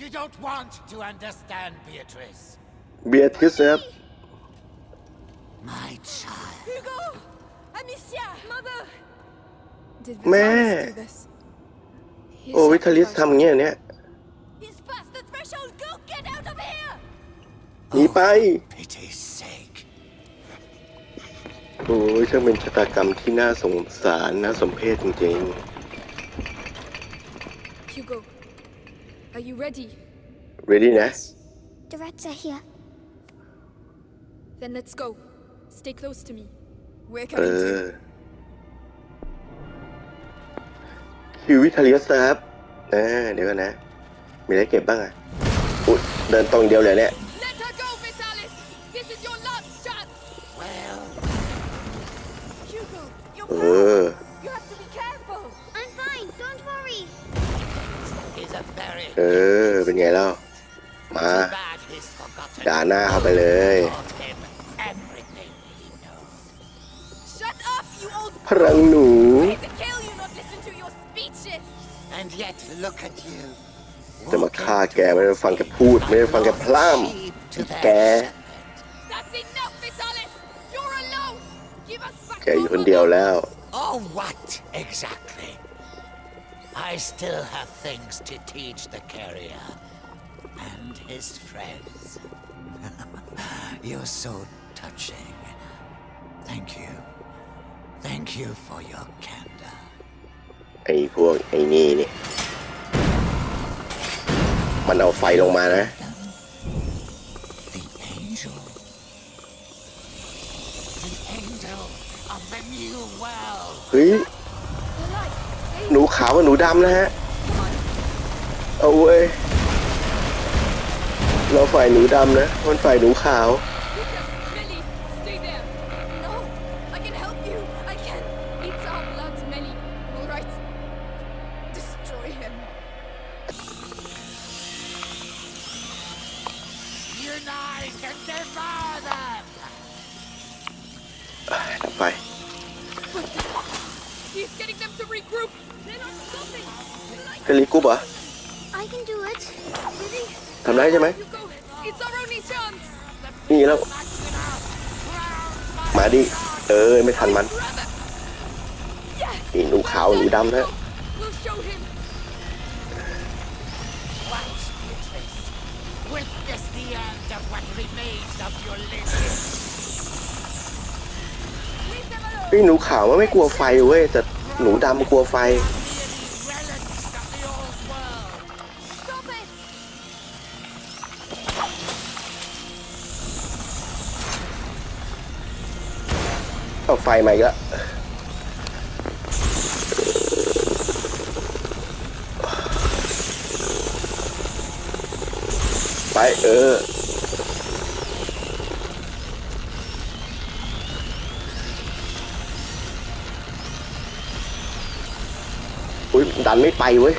You don't want to understand, Beatrice. เบียทิสครับ My child. Hugo! Amicia! Mother! Did Mẹ. Vitalis do this? He โอ้วิทาลิส sacrificed- ทำอย่างเงี้ยเนี่ย He's past the threshold! Go get out of here! หนีไป Pity's sake. โอ้ยช่างเป็นชะตากรรมที่น่าสงสารน่าสมเพชจริง Hugo, are you ready? ๆ ready นะ The rats are here. Then let's go. Stay close to me. We're เอ coming อ too. คิววิทาลิสครับนะเดี๋ยวกันนะ มีอะไรเก็บบ้างอะ อุ๊ยเดินตรงเดียวเลยเนี่ย หน้าเข้าไปเลย Taught him everything he knows. Shut up, you old พลังหนู to kill you, not listen to your speeches! And yet, look at you. จะมาฆ่าแกไม่ได้ฟังแกพูด ไม่ได้ฟังแกพร่ำ Sheep to their แก shepherd. That's enough, Vitalis! You're alone! Give us back แกอยู่คนเดียวแล้ว Oh, what exactly? I still have things to teach the carrier and his friends. You're so touching. Thank you. Thank you for your candor. ไอ้พวกไอ้นี่นี่ มันเอาไฟลงมานะ The angel. The angel of the new world. เฮ้ย The light! Hey, หนูขาวกับหนูดำนะฮะ เอาเว้ย เราฝ่ายหนูดำนะ มันฝ่ายหนูขาว ได้ใช่ไหม You go! It's our only chance! นี่แล้ว มาดิ เออ ไม่ทันมัน Brother! Yes! นี่หนูขาวหนูดำนะ We'll show him! Watch, Beatrice. Witness the end of what remains of your lineage. Leave them alone! พี่หนูขาวมันไม่กลัวไฟเว้ยแต่หนูดำกลัวไฟ เอาไฟมาอีกแล้วไปเอออุ้ยดันไม่ไปเว้ย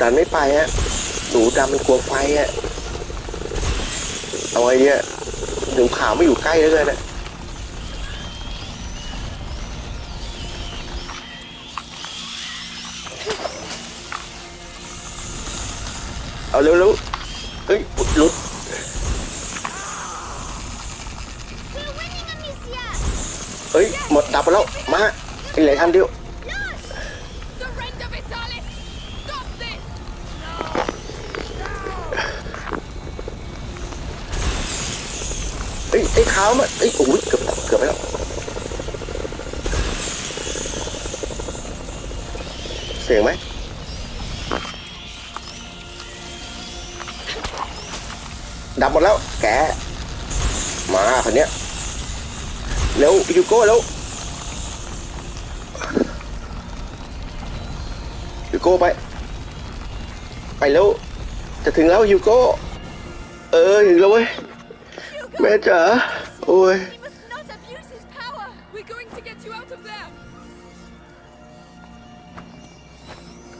ดันไม่ไปฮะหนูดำมันกลัวไฟฮะ เอาไอ้เนี่ยหนูขาวไม่อยู่ใกล้แล้วเลยนะเอาเร็วเร็วๆเฮ้ยหลุดเฮ้ยหมดดับไปแล้วมาอีกหลืออันเดียว ไอ้ขาวมาเอ้โอ้ยเกือบเกือบไปแล้วเสียงไหมดับหมดแล้ว แกมาคนเนี้ยเร็วยูโก้เร็วยูโก้ไป ไปเร็วจะถึงแล้วยูโก้เออถึงแล้วเว้ย แม่จ๋าโอ้ย He must not abuse his power! We're going to get you out of there!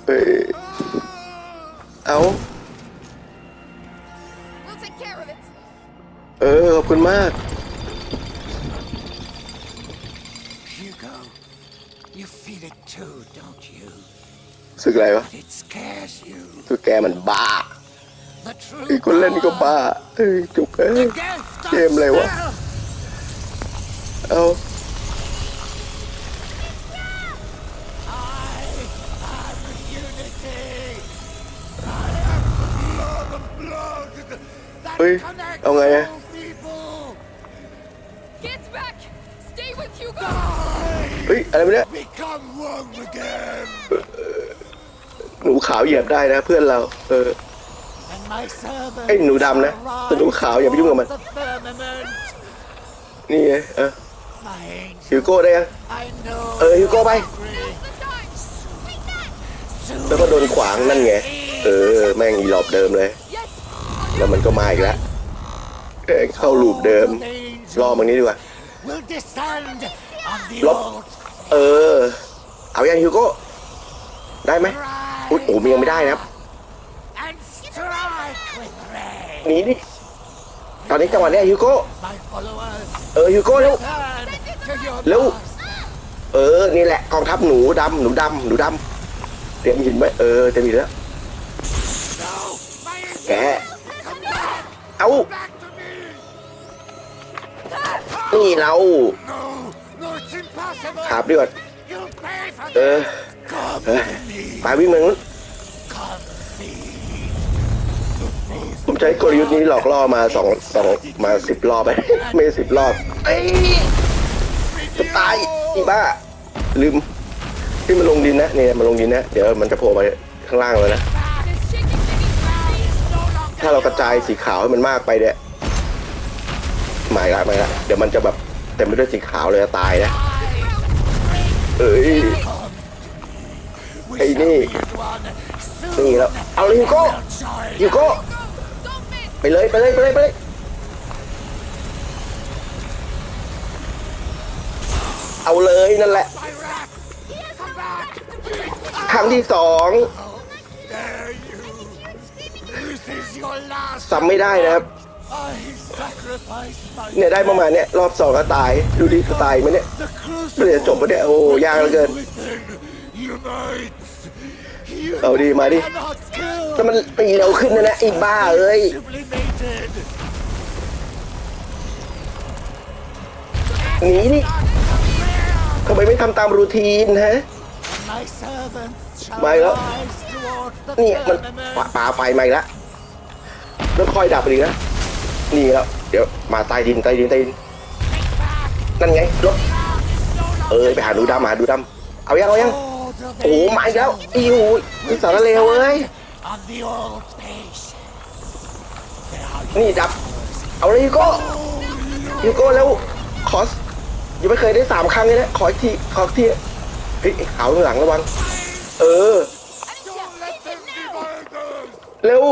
เอ้ยเอา We'll take care of it! เออ ขอบคุณมาก Hugo, you feel it too, don't you? สึกอะไรวะ It scares you. สึกแกมันบ้า The true ไอ้คนเล่นนี่ก็บ้า เอ้ยจุกเอ้ย The gift of Game level. stealth. เอา I am unity. I am blood of blood that เฮ้ย connects เอาไงอะ all people. Get back! Stay with Hugo! เฮ้ย อะไรไม่เนี่ย Become one again. หนูขาวเหยียบได้นะเพื่อนเรา เออ And my servants ไอ้หนูดำนะแต่หนูขาวอย่าไปยุ่งกับมัน นี่ไงเออฮิวโก้ได้ยังเออฮิวโก้ไป แล้วก็โดนขวางนั่นไง เออ แม่งอีหลอบเดิมเลย แล้วมันก็มาอีกแล้วเข้าลูปเดิม รอมันนี้ดีกว่า Will descend on the Lop. old เออ เอายังฮิวโก้ ได้ไหมอุ๊ยโอ้มยังไม่ได้นะครับ and strike with rage. หนีดิตอนนี้จังหวะเนี้ยฮิวโก้เออฮิวโก้เร็ว turn to your Lou. task. เออนี่แหละกองทัพหนูดำหนูดำหนูดำเตรียมหินไว้เออเตรียมหินแล้วแกเอานี่เราขาบดีกว่าเออเออไปวิ่งเมืองนู้น ผมใช้กลยุทธ์นี้หลอกล่อมาสองสองมาสิบรอบไป ไม่สิบรอบเอ้ยจะตายอีบ้า ลืมที่มันลงดินนะเนี่ยมันลงดินนะเดี๋ยวมันจะโผล่มาข้างล่างเลยนะ This shaking thing is round! ถ้าเรากระจายสีขาวให้มันมากไปเนี่ยไม่ละไม่ละเดี๋ยวมันจะแบบเต็มไปด้วยสีขาวเลยจะตายนะเอ้ย We Hey, shall Nick. be as one. นี่แล้วเอาเลยฮิวโก้ Join ฮิวโก้ Go! Don't miss! ไปเลยไปเลยไปเลยไปเลยเอาเลยนั่นแหละ ครั้งที่สอง Dare you. This is your last. ซ้ำไม่ได้นะครับ เนี่ยได้ประมาณเนี้ยรอบสองก็ตาย ดูดิตายไหมเนี่ย the ไม่ได้ crucible. จบปะเนี่ยโอ้ยากเหลือเกิน เอาดีมาดิถ้ามันตีเร็วขึ้นนะนะไอ้บ้าเอ้ย Sublimated. หนีดิทำไมไม่ทำตามรูทีนฮะ My servants shall Mày đó. rise toward the นี่มันปาปาไฟมาอีกแล้วแล้วคอยดับอีกนะนี่แล้วเดี๋ยวมาใต้ดินใต้ดินใต้ดินนั่นไงรถเออไปหาดูดำหาดูดำเอายังเอายัง โอ้มาอีกแล้วอีโอ้ยนี่สารเลวเอ้ยนี่ดับ เอาเลยยูโก้ยูโก้แล้วขอสยังไม่เคยได้สามครั้งเลยนะขออีกทีขออีกทีเฮ้ยอ้ขาวข้างหลังระวังเออ Don't let them divide us. เร็ว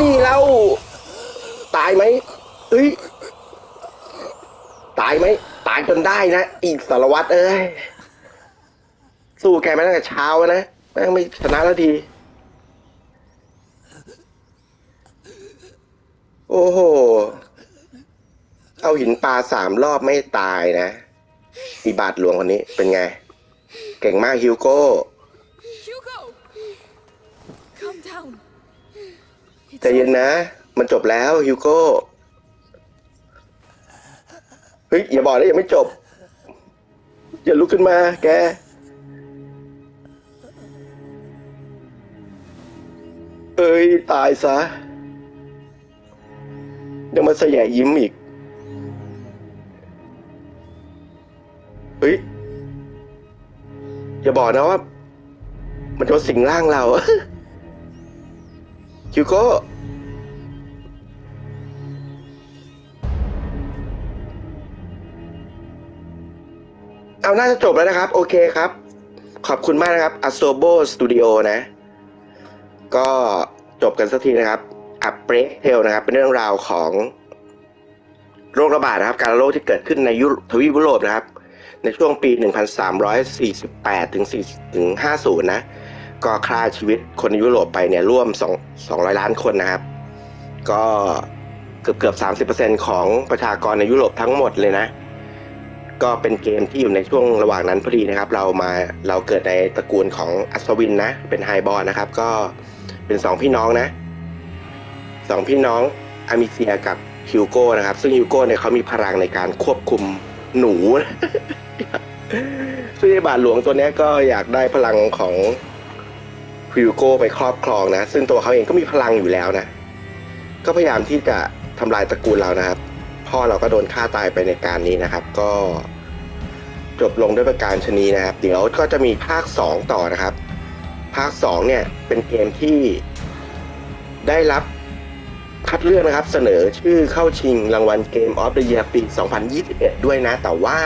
นี่เราตายไหมเฮ้ย ตายไหม ตายจนได้นะ อีกสารวัตรเอ้ย สู้แกมาตั้งแต่เช้าแล้วนะแม่งไม่ชนะแล้วที โอ้โห เอาหินปลาสามรอบไม่ตายนะ อีบาทหลวงคนนี้เป็นไง เก่งมากฮิวโก้ Hugo! Calm down. It's ใจเย็นนะ มันจบแล้วฮิวโก้ เฮ้ย อย่าบอกนะยังไม่จบ อย่าลุกขึ้นมาแก ยตายซะ ยังมาแสยยิ้มอีก เฮ้ย อย่าบอกนะว่า มันจะมาสิงร่างเราฮิวโก้เอาน่าจะจบแล้วนะครับ โอเคครับ ขอบคุณมากนะครับ a s o b o Studio นะ ก็จบกันสักทีนะครับอัปเบรกเทลนะครับ เป็นเรื่องราวของโรคระบาดนะครับ การระโรคที่เกิดขึ้นในยุทวีปยุโรปนะครับ ในช่วงปี 1348 ถึง4ถึง50 นะ ก็ฆ่าชีวิตคนในยุโรปไปเนี่ยร่วม 2 200 ล้านคนนะครับ ก็เกือบเกือบ 30%ของประชากรในยุโรปทั้งหมดเลยนะ ก็เป็นเกมที่อยู่ในช่วงระหว่างนั้นพอดีนะครับ เรามาเราเกิดในตระกูลของอัศวินนะ เป็นไฮบอลนะครับ ก็ เป็นสองพี่น้องนะสองพี่น้องอามิเซียกับฮิวโก้นะครับ ซึ่งฮิวโก้เนี่ยเขามีพลังในการควบคุมหนูซึ่งไอ้บาทหลวงตัวนี้ก็อยากได้พลังของฮิวโก้ไปครอบครองนะ ซึ่งตัวเขาเองก็มีพลังอยู่แล้วนะ ก็พยายามที่จะทำลายตระกูลเรานะครับ พ่อเราก็โดนฆ่าตายไปในการนี้นะครับ ก็จบลงด้วยประการชนีนะครับ เดี๋ยวก็จะมีภาค 2 ต่อนะครับ ภาค2เนี่ย เป็นเกมที่ได้รับคัดเลือกนะครับเสนอชื่อเข้าชิงรางวัลเกมออฟเดอะเยียร์ปี 2021 ด้วยนะ แต่ว่า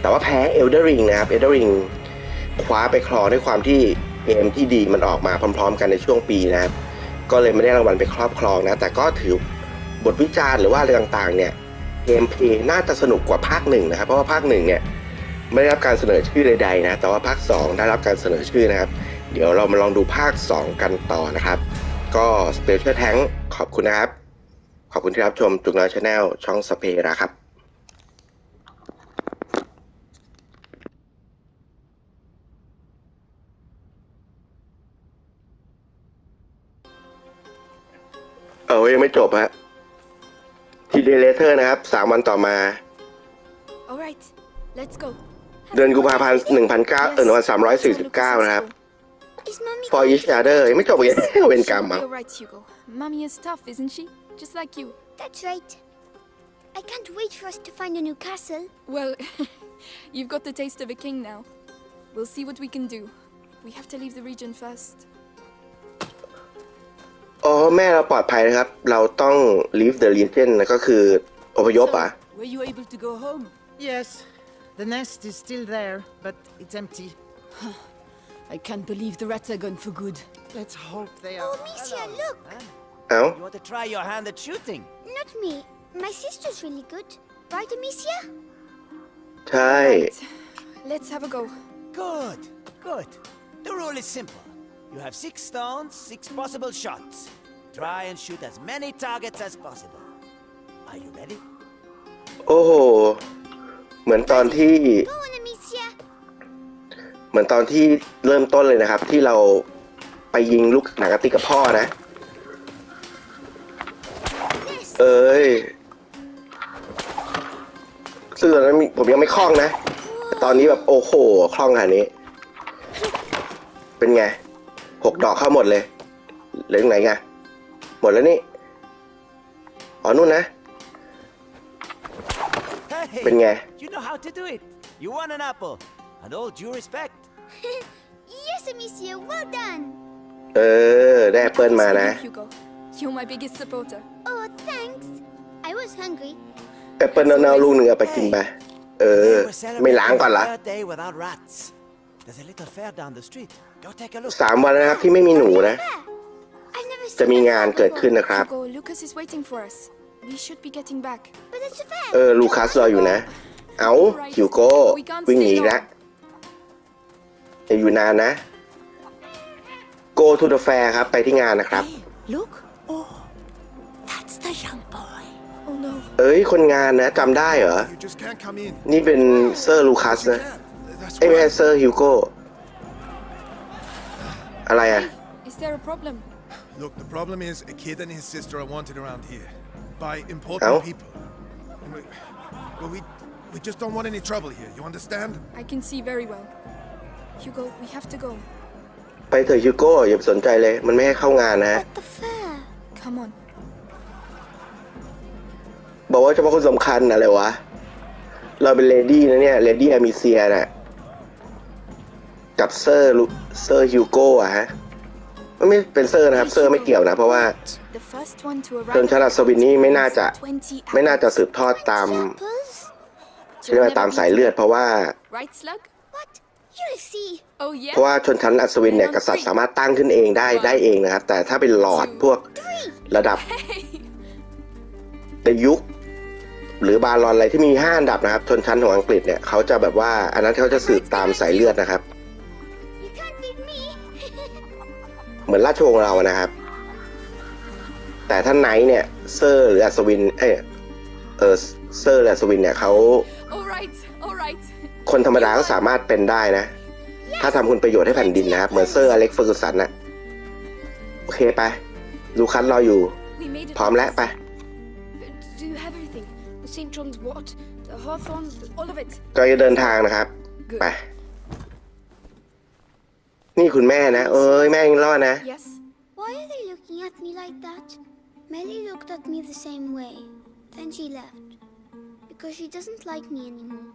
แต่ว่าแพ้ Elder Ring นะครับ Elder Ring คว้าไปครองด้วยความที่เกมที่ดีมันออกมาพร้อม ๆ กันในช่วงปีนะครับ ก็เลยไม่ได้รางวัลไปครอบครองนะ แต่ก็ถือบทวิจารณ์หรือว่าอะไรต่างๆ เนี่ยเกมเพลย์น่าจะสนุกกว่าภาคหนึ่งนะครับ เพราะว่าภาคหนึ่งเนี่ย ไม่ได้รับการเสนอชื่อใดๆนะ แต่ว่าภาค 2 ได้รับการเสนอชื่อนะครับ เดี๋ยวเรามาลองดูภาค 2 กันต่อนะครับ ก็สเปเชียลแท้งขอบคุณนะครับ ขอบคุณที่รับชมจุกน้อยชาแนลช่องสเปราครับเออยังไม่จบฮะทีเดเลเทอร์นะครับสามวันต่อมา All right, let's go. เดือนกุมภาพันธ์หนึ่งพันเก้าเออหนึ่งพันสามร้อยสี่สิบเก้านะครับ Is mommy for each other ยังไม่จบอีกเป็นกรรม You're มั้ง right, Hugo. Mommy is tough, isn't she? Just like you. That's right. I can't wait for us to find a new castle. Well, you've got the taste of a king now. We'll see what we can do. We have to leave the region first. อ๋อแม่เราปลอดภัยนะครับ เราต้อง leave the region นะก็คืออพยพอะ Were you able to go home? Yes, The nest is still there, but it's empty. I can't believe the rats are gone for good. Let's hope they are. Oh, Misha, look! Oh? You want to try your hand at shooting? Not me. My sister's really good. Right, Amicia? Tight. Right. Let's have a go. Good, good. The rule is simple. You have six stones, six possible shots. Try and shoot as many targets as possible. Are you ready? Oh. เหมือนตอนที่ เหมือนตอนที่เริ่มต้นเลยนะครับ ที่เราไปยิงลูกหนังกะติกกับพ่อนะ เอ้ยซึ่งตอนนั้นผมยังไม่คล่องนะ ตอนนี้แบบโอ้โหคล่องขนาดนี้ เป็นไงหกดอกเข้าหมดเลย เหลือตรงไหนไงหมดแล้วนี่ อ๋อนู่นนะ เป็นไง you know how to do it. You won an apple. And all due respect. yes, Amicia. Well done. เออ ได้แอปเปิลมานะ Hugo. You're my biggest supporter. Oh, thanks. I was hungry. แอปเปิลเน่าๆลูกหนึ่งเอาไปกินไป เออ They were ไม่ล้าง celebrating ก่อน the ละ third day without rats. There's a little fair down the street. Go take a look. สามวันแล้วนะครับที่ไม่มีหนูนะ There. I've never จะ seen มี a งาน fair เกิด before. ขึ้นนะครับ Hugo, Lucas is waiting for us. We should be getting back. But it's a fair. เออลูคัสรออยู่นะ เอาฮิวโก้วิ่งหนีอีกแล้วอย่าอยู่นานนะ go to the fair ครับ ไปที่งานนะครับ Look. Oh, that's the young boy. Oh no. เอ้ย คนงานนะจำได้เหรอ You just can't come in. นี่เป็นเซอร์ลูคัส You นะ can't. That's เอ้ยไม่ why. ใช่เซอร์ฮิวโก้อะไรอะ Is there a problem? Look, the problem is a kid and his sister are wanted around here by important Oh. people. And we, well, we we just don't want any trouble here. You understand? I can see very well. Hugo, we have to go. ไปเถอะฮิวโก้อย่าไปสนใจเลย มันไม่ให้เข้างานนะ At the fair. Come on. บอกว่าเฉพาะคนสำคัญอะไรวะ เราเป็นเลดี้นะเนี่ยเลดี้อมิเซียน่ะ กับเซอร์ลูเซอร์ฮิวโก้อะฮะมัน ไม่เป็นเซอร์นะครับเซอร์ไม่เกี่ยวนะ เพราะว่า The first one to ชน arrive. ชาติอัศวินนี่ไม่น่าจะ20ไม่น่าจะสืบทอดตาม Apples? เรียกว่าตามสายเลือด เพราะว่า Right, Slug? What? You'll see. Oh yeah. เพราะว่าชนชั้นอัศวินเนี่ยกษัตริย์สามารถตั้งขึ้นเองได้ได้เองนะครับ แต่ถ้าเป็นหลอดพวกระดับ Hey. ในยุค หรือบาลอนอะไรที่มีห้าอันดับนะครับ ชนชั้นของอังกฤษเนี่ยเขาจะแบบว่า อันนั้นเขาจะสืบตามสายเลือดนะครับ เหมือนราชวงศ์เรานะครับ แต่ถ้าไนท์เนี่ยเซอร์หรืออัศวินเอยเออเซอร์และสวินเนี่ยเขา All right, all right. คนธรรมดาก็สามารถเป็นได้นะ ถ้าทำคุณประโยชน์ให้แผ่นดินนะครับ เหมือนเซอร์อเล็กซ์เฟอร์กูสันนะโอเคไป ลูคัสรออยู่ We made it. พร้อมแล้วไป Do you have everything? The St. John's wort, the hawthorn, all of it. ก็จะเดินทางนะครับ Good. ไป นี่คุณแม่นะ เอ้ยแม่ยังรอดนะ Yes? Why are they looking at me like that? Melly looked at me the same way. Then she left. Because she doesn't like me anymore.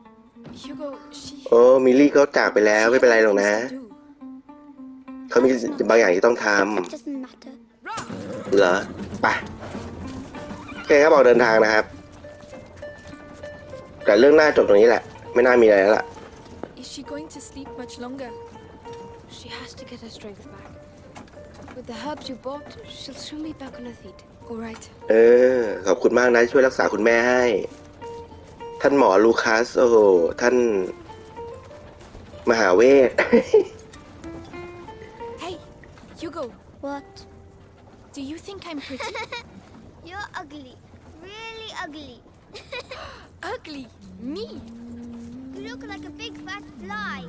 Hugo, she. โอ้มิลลี่เขาจากไปแล้วไม่เป็นไรหรอกนะ things to do. เขามีบางอย่างที่ต้องท It doesn't matter. ำเหรอไปโอเคครับออกเดินทางนะครับ แต่เรื่องหน้าจบตรงนี้แหละ ไม่น่ามีอะไรแล้วล่ะ Is she going to sleep much longer? She has to get her strength back. With the herbs you bought, she'll soon be back on her feet. All right. เออ ขอบคุณมากนะที่ช่วยรักษาคุณแม่ให้ ท่านหมอลูคัส โอ้โห ท่าน มหาเวท Hey, Hugo, What? do you think I'm pretty? You're ugly. Really ugly. Ugly? Me? You look like a big fat fly.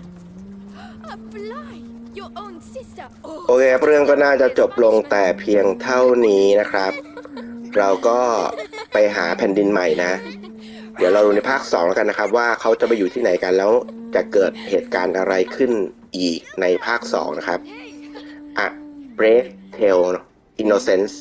A fly? Your own sister? โอเคครับเรื่องก็น่าจะจบลงแต่เพียงเท่านี้นะครับ เราก็ไปหาแผ่นดินใหม่นะ เดี๋ยวเราดูในภาค2แล้วกันนะครับ ว่าเขาจะไปอยู่ที่ไหนกันแล้วจะเกิดเหตุการณ์อะไรขึ้นอีกในภาค 2 นะครับ อะ Break Tale Innocence